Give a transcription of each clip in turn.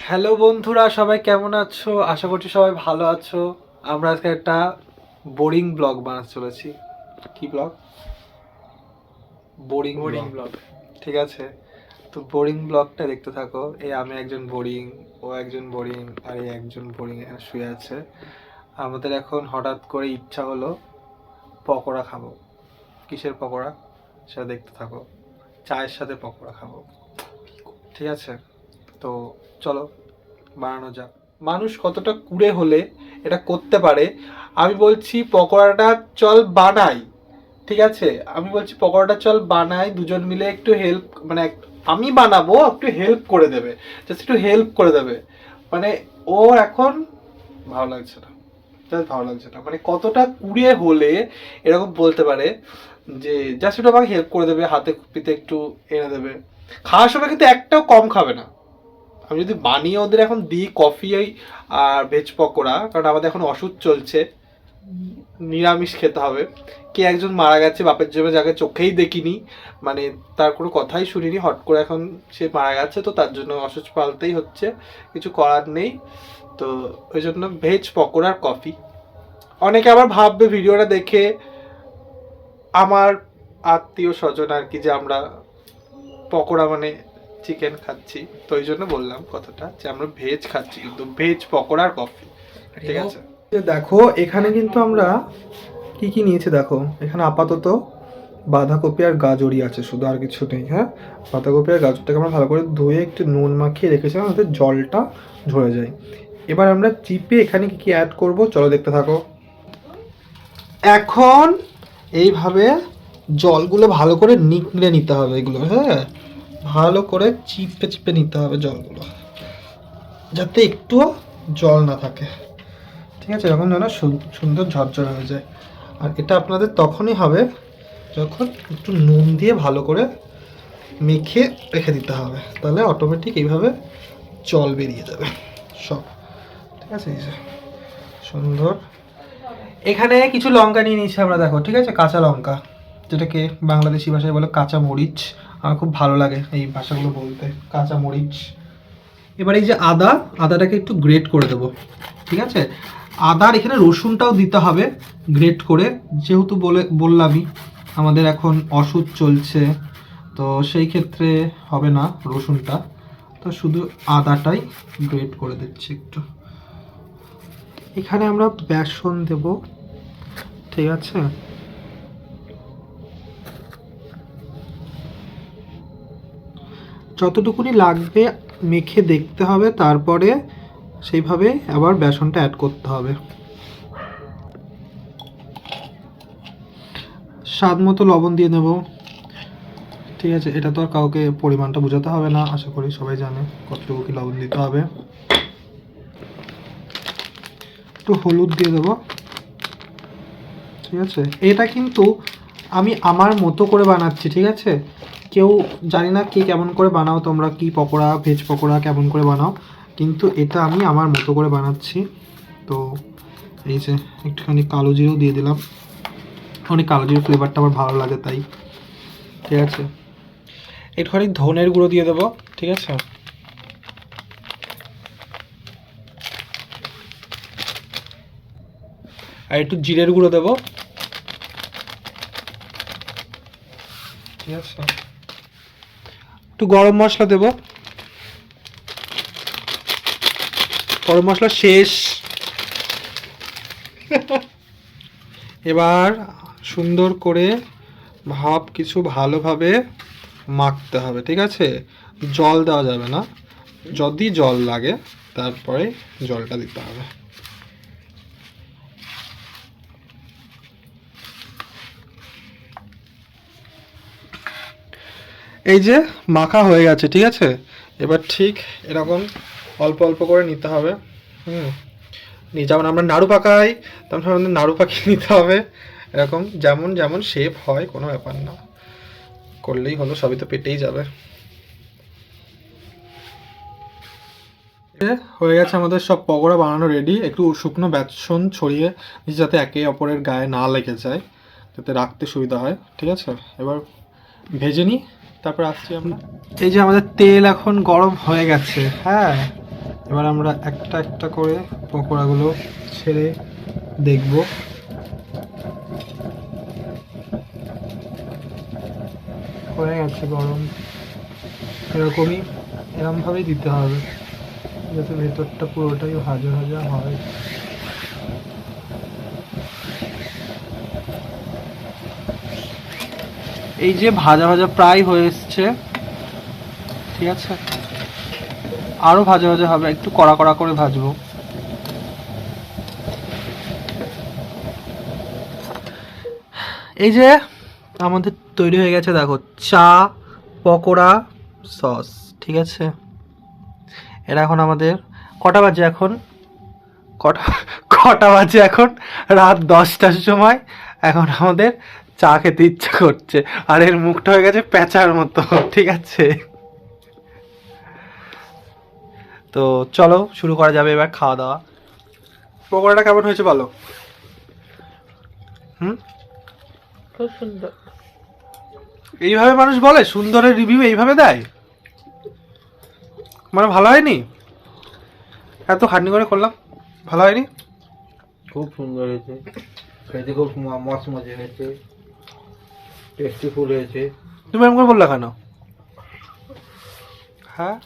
Hello বন্ধুরা সবাই কেমন আছো? আশা করছি সবাই ভালো আছো। আমরা আজকে একটা বোরিং ব্লগ বানাতে চলেছি। কি ব্লগ? Boring boring blog. ঠিক আছে। তো বোরিং ব্লগটা দেখতে থাকো। এই আমি একজন বোরিং ও একজন বোরিং আর এই একজন বোরিং এখানে শুয়ে আছে। আমাদের এখন হঠাৎ করে ইচ্ছা হলো পকোড়া খাব। কিসের পকোড়া? সেটা দেখতে থাকো। চায়ের সাথে পকোড়া খাব। ঠিক আছে? তো চলো, বানানো যাক। মানুষ কতটা কুড়ে হলে এটা করতে পারে? আমি বলছি পকোড়াটা চল বানাই। ঠিক আছে? আমি বলছি পকোড়াটা চল বানাই, দুজন মিলে একটু হেল্প মানে আমি বানাবো, একটু হেল্প করে দেবে। জাস্ট একটু হেল্প করে দেবে। মানে ও এখন ভালো লাগছে না। জাস্ট ভালো লাগছে না। মানে কতটা কুড়ে হলে এরকম বলতে পারে যে জাস্ট একটু আমাকে হেল্প করে দেবে, হাতে কুপিতে একটু এনে দেবে। খাওয়ার সময় কিন্তু একটাও কম খাবে না। আমি যদি বানিয়ে ওদের এখন দিই কফি আর ভেজ পকোড়া, কারণ আমাদের এখন ওষুধ চলছে। নিরামিষ খেতে হবে। কে একজন মারা গেছে, বাপের জন্য যাকে চোখেই দেখিনি মানে তার কোনো কথাই শুনিনি, হট করে এখন সে মারা গেছে, তো তার জন্য অসুস্থ পালতেই হচ্ছে, কিছু করার নেই। তো ওই জন্য ভেজ পকোড়ার কফি অনেকে আবার ভাববে ভিডিওটা দেখে আমার আত্মীয় স্বজন আর কি যে আমরা পকোড়া মানে চিকেন খাচ্ছি তো ওই জন্য বললাম কথাটা যে আমরা ভেজ খাচ্ছি কিন্তু ভেজ পকোড়ার কফি ঠিক আছে? দেখো এখানে কিন্তু আমরা কি কি নিয়েছি দেখো? এখানে আপাতত বাঁধাকপি আর গাজরই আছে শুধু আর কিছু নেই হ্যাঁ? বাঁধাকপি আর গাজরটাকে আমরা ভালো করে ধুয়ে একটু নুন মাখিয়ে রেখেছিলাম যাতে জলটা ঝরে যায়। এবার আমরা চিপে এখানে কি কি অ্যাড করব? চলো দেখতে থাকো। এখন এইভাবে জলগুলো ভালো করে নিকড়ে নিতে হবে এগুলো হ্যাঁ? ভালো করে চিপে চিপে নিতে হবে জলগুলো, যাতে একটুও জল না থাকে। ঠিক আছে? এরকম যেন সুন্দর ঝরঝর হয়ে যায়। আর এটা আপনাদের তখনই হবে যখন একটু নুন দিয়ে ভালো করে মেখে রেখে দিতে হবে। তাহলে অটোমেটিক এইভাবে জল বেরিয়ে যাবে সব। ঠিক আছে? সুন্দর এখানে কিছু লঙ্কা নিয়ে নিয়েছি আমরা, দেখো, ঠিক আছে? কাঁচা লঙ্কা, যেটাকে বাংলাদেশি ভাষায় বলে কাঁচা মরিচ। আমার খুব ভালো লাগে এই ভাষাগুলো বলতে, কাঁচা মরিচ। এবার এই যে আদা, আদাটাকে একটু গ্রেট করে দেবো, ঠিক আছে? আদার এখানে রসুনটাও দিতে হবে গ্রেট করে, যেহেতু বলে, বললামই, আমাদের এখন ওষুধ চলছে, তো সেই ক্ষেত্রে হবে না রসুনটা। তো শুধু আদাটাই গ্রেট করে দিচ্ছি একটু। এখানে আমরা বেসন দেব। ঠিক আছে? যতটুকুনি লাগবে মেখে দেখতে হবে, তারপরে সেইভাবে আবার বেসনটা অ্যাড করতে হবে। স্বাদ মতো লবণ দিয়ে নেব। ঠিক আছে, এটা তো আর কাউকে পরিমাণটা বোঝাতে হবে না, আশা করি সবাই জানে কতটুকু কি লবণ দিতে হবে। একটু হলুদ দিয়ে দেবো। ঠিক আছে? এটা কিন্তু আমি আমার মতো করে বানাচ্ছি, ঠিক আছে? কেউ জানি না কে কেমন করে বানাও, তোমরা কি পকোড়া ভেজ পকোড়া কেমন করে বানাও, কিন্তু এটা আমি আমার মতো করে বানাচ্ছি। তো এই যে একটুখানি কালো জিরেও দিয়ে দিলাম। অনেক কালো জিরো ফ্লেভারটা আমার ভালো লাগে তাই। ঠিক আছে? একটুখানি ধনের গুঁড়ো দিয়ে দেবো, ঠিক আছে? আর একটু জিরের গুঁড়ো দেবো। ঠিক আছে। একটু গরম মশলা দেব। গরম মশলা শেষ। এবার সুন্দর করে ভাব কিছু ভালোভাবে মাখতে হবে, ঠিক আছে? জল দেওয়া যাবে না। যদি জল লাগে, তারপরে জলটা দিতে হবে। এই যে মাখা হয়ে গেছে, ঠিক আছে? এবার ঠিক এরকম অল্প অল্প করে নিতে হবে। হুম। নি যেমন আমরা নাড়ু পাকাই, তেমন আমাদের নাড়ু পাকিয়ে নিতে হবে। এরকম যেমন যেমন শেপ হয়, কোনো ব্যাপার না। করলেই হলো, সবই তো পেটেই যাবে। হয়ে গেছে আমাদের সব পকোড়া বানানো রেডি একটু শুকনো বেসন ছড়িয়ে যাতে একে অপরের গায়ে না লেগে যায়, যাতে রাখতে সুবিধা হয়, ঠিক আছে? এবার ভেজে নিই। তারপর আসছি আমরা। এই যে আমাদের তেল এখন গরম হয়ে গেছে হ্যাঁ? এবার আমরা একটা একটা করে পকোড়াগুলো ছেড়ে দেখব। হয়ে গেছে গরম। এরকমই, এরমভাবেই দিতে হবে, যাতে ভেতরটা পুরোটাই ভাজা ভাজা হয়। এই যে ভাজা ভাজা প্রায় হয়ে এসছে। ঠিক আছে? আরও ভাজা ভাজা হবে, একটু কড়া কড়া করে ভাজবো। এই যে আমাদের তৈরি হয়ে গেছে, দেখো, চা, পকোড়া, সস, ঠিক আছে? এটা এখন আমাদের কটা বাজে এখন? কটা কটা বাজে এখন? রাত দশটার সময়। এখন আমাদের চা খেতে ইচ্ছা করছে। আর এর মুখটা হয়ে গেছে প্যাঁচার মতো ঠিক আছে? তো চলো শুরু করা যাবে এবার খাওয়া দাওয়া। পকোড়াটা কেমন হয়েছে বলো? হুম? খুব সুন্দর। এইভাবে মানুষ বলে সুন্দরের রিভিউ এইভাবে দেয়? মানে ভালো হয়নি? এত খাটনি করে করলাম ভালো হয়নি? খুব সুন্দর হয়েছে। খেতে খুব ম- মচমচে হয়েছে টেস্টিফুল হয়েছে। তুমি এরকম করে বললা কেন? হ্যাঁ।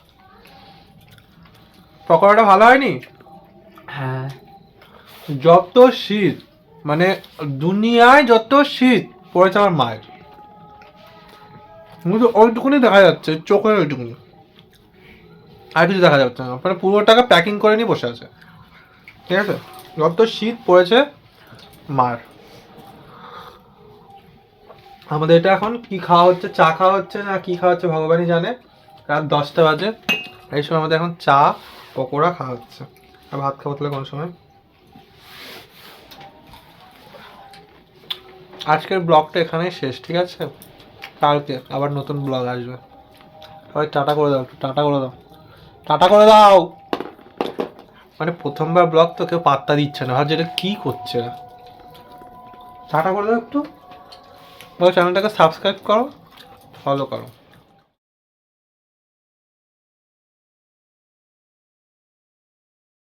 পকোড়াটা ভালো হয়নি? হ্যাঁ। যত শীত মানে দুনিয়ায় যত শীত পড়েছে আমার মায়ের। কিন্তু ওইটুকুনি দেখা যাচ্ছে চোখের ওইটুকুনি। আর কিছু দেখা যাচ্ছে না। মানে পুরোটাকে প্যাকিং করে নিয়ে বসে আছে। ঠিক আছে? যত শীত পড়েছে মার। আমাদের এটা এখন কি খাওয়া হচ্ছে, চা খাওয়া হচ্ছে না কি খাওয়া হচ্ছে ভগবানই জানে। রাত দশটা বাজে, এই সময় আমাদের এখন চা, পকোড়া খাওয়া হচ্ছে। আর ভাত খাব তাহলে কোন সময়। আজকের ব্লগটা এখানেই শেষ, ঠিক আছে? কালকে আবার নতুন ব্লগ আসবে। সবাই টাটা করে দাও টাটা করে দাও। টাটা করে দাও! মানে প্রথমবার ব্লগ তো কেউ পাত্তা দিচ্ছে না, ভাবছে এটা কী করছে? টাটা করে দাও একটু। চ্যানেলটাকে সাবস্ক্রাইব করো ফলো করো।